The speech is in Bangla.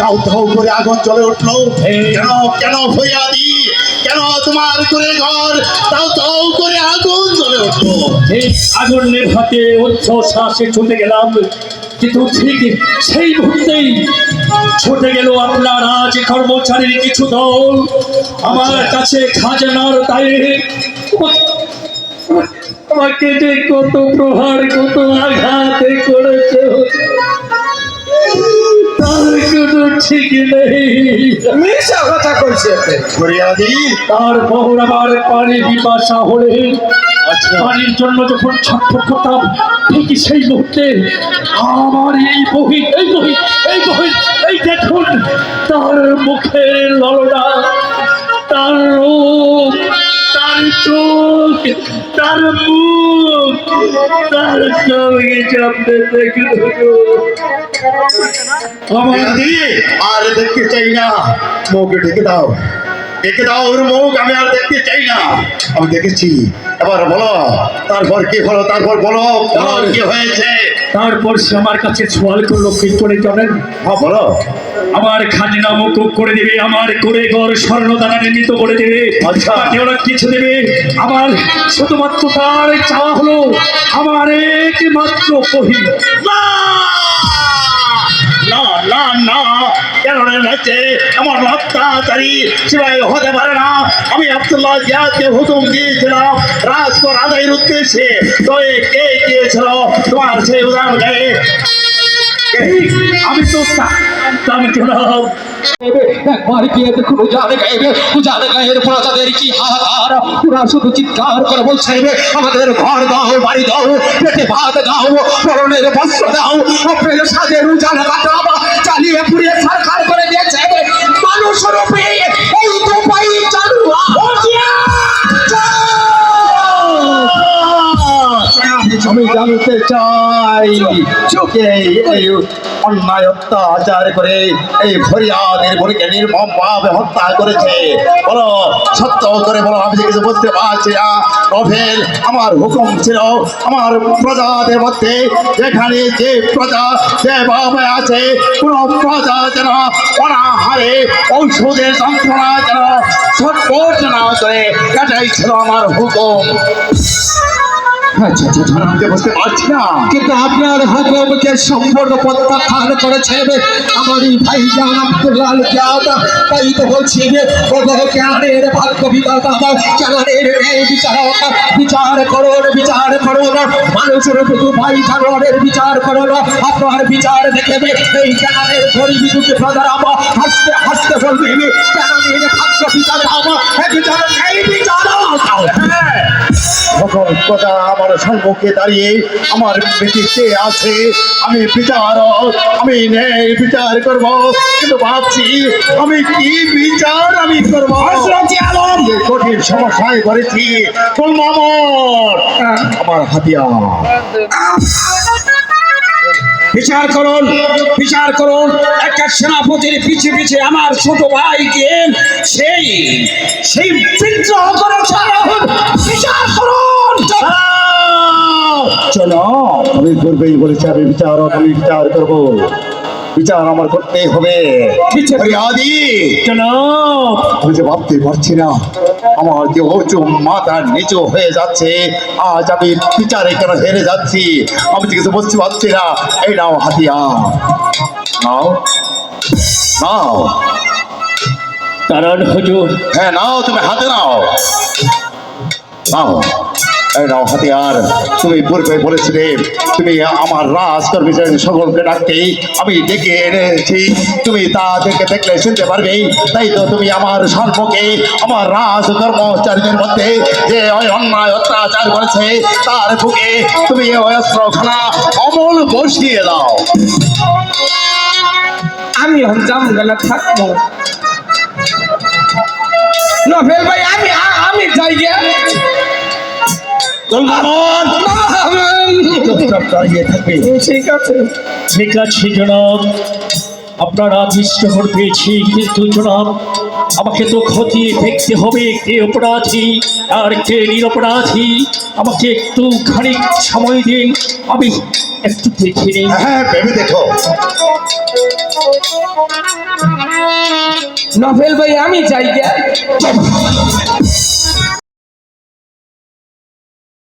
দাউ দাউ করে আগুন জ্বলে উঠল। কেন কেন ফরিয়াদি? কেন তোমার করে ঘর? দাউ দাউ করে আগুন জ্বলে উঠল। ঠিক আগুন নেভাতে উচ্চ শ্বাসে ছুটে গেলাম কিন্তু ঠিক সেই মুহূর্তেই ছুটে গেল আপনার আজ কর্মচারীর কিছু দল। আমার কাছে খাজানার দায়ে আমাকে যে কত প্রহার কত আঘাতে কি নেই। মিশা কথা কইছে তার বহর আবার পানি বিপাশা হলে। পানির জন্য যখন ছটফট করতাম ঠিক সেই মুহূর্তে আমার এই বহি এই বহি এই বহি এই দেখুন তার মুখের ললনা তার সঙ্গে সামনে দেখুন আমার ফরিয়াদি আর দেখতে চাই না। মুখ ঢেকে দাও। ঢেকে দাও ওর মুখ আমি আর দেখতে চাই না। আমি দেখেছি। এবার বলো তারপর কি হলো? তারপর বলো কি হয়েছে? তারপর সে আমার কাছে সোয়াল করল কি করে জানেন? হ্যাঁ বলো। আমার খাজনা মকুব করে দেবে আমার করে ঘর স্বর্ণ দানা নির্মিত করে দেবে। আচ্ছা। ওরা কিছু দেবে। আমার শুধুমাত্র তার চাওয়া হলো। আমার মাত্র কহি না না না আমার হতে পারে না। আমি দিয়েছিলাম তো কে তোমার সেই উদাহরণ গায়ে আমি তো তা- আমি জনাব একবার গিয়ে দেখুন উজানে প্রজাদের কি হাহাকার ওরা শুধু চিৎকার করে আমাদের ঘর দাও বাড়ি দাও পেটে ভাত দাও পরনের বস্ত্র দাও অপ্রেল সাজের উজানে কাটাব চালিয়ে পুড়িয়ে সরকার চাই চোখে এই অন্যায় অত্যাচার করে, এই ফরিয়াদের বুড়িকে নির্মম ভাবে হত্যা করেছে। বলো, সত্য করে বলো, আমি যে কিছু বুঝতে পারছি না। নভেল আমার হুকুম ছিল, আমার প্রজাদের মধ্যে যেখানে যে প্রজা যেভাবে আছে, কোনো প্রজা যেন অনাহারে ঔষধের যন্ত্রণা যেন ছটফট না করে এটাই ছিল আমার হুকুম। বুঝতে পারছি না কিন্তু আপনার হুকুমকে সম্পূর্ণ প্রত্যাখ্যান করেছে আমারই ভাই জান আব্দুল্লাহ জাদ তাই তো বলছি যে ওগো কেনারের ভাগ্য বিধাতা কেনারের এই বিচারক বিচার করুন বিচার করুন মানুষের শুধু ভাই জানোয়ারের বিচার করুন আপনার বিচার দেখে এই আমার হাসতে হাসতে বলবি কেনারের ভাগ্য বিচার হ্যাঁ কথা আমার সম্মুখে দাঁড়িয়ে আমার বেটিতে আছে। আমি বিচার আমি ন্যায় বিচার করব। কিন্তু ভাবছি আমি কি বিচার আমি করব? কঠিন সমস্যায় করেছি আমার হাতিয়ার। বিচার করুন বিচার করুন। একটা সেনাপতির পিছে পিছে আমার ছোট ভাই ভাইকে সেই সেই বিদ্রোহ করে বিচার চলো আমি পূর্বেই বলেছি আমি বিচার আমি বিচার করব। বিচার আমার করতে হবে। আমি যে ভাবতে পারছি না আমার যে উঁচু মাথা নিচু হয়ে যাচ্ছে আজ আমি বিচারে কেন হেরে যাচ্ছি? আমি তো কিছু বুঝতে পারছি না এই নাও হাতিয়া নাও। নাও। কারণ হুজুর। হ্যাঁ নাও তুমি হাতে নাও। নাও। নাও, হাতিয়ার। তুমি পূর্বে বলেছিলে, তুমি আমার রাজ কর্মচারী সকলকে ডাকতে আমি ডেকে এনেছি। তুমি তা দেখে দেখলে শুনতে পারবে। তাই তো তুমি আমার সম্মুখে, আমার রাজ কর্মচারীদের মধ্যে যে অন্যায় অত্যাচার করেছে, তার বুকে তুমি অস্ত্রখানা অমল বসিয়ে দাও। আমি হঞ্জাম গেলে থাকব নভেল ভাই, আমি আমি যাই গে। ঠিক আছে। ঠিক আছে জনাব। আপনারা বিষ্ণুহর পেয়েছি কিন্তু জনাব আমাকে তো খতিয়ে দেখতে হবে কে অপরাধী আর কে নিরপরাধী। আমাকে একটু খানিক সময় দিন আমি একটু দেখে নিই। হ্যাঁ ভেবে দেখো। নভেল ভাই আমি চাই গে।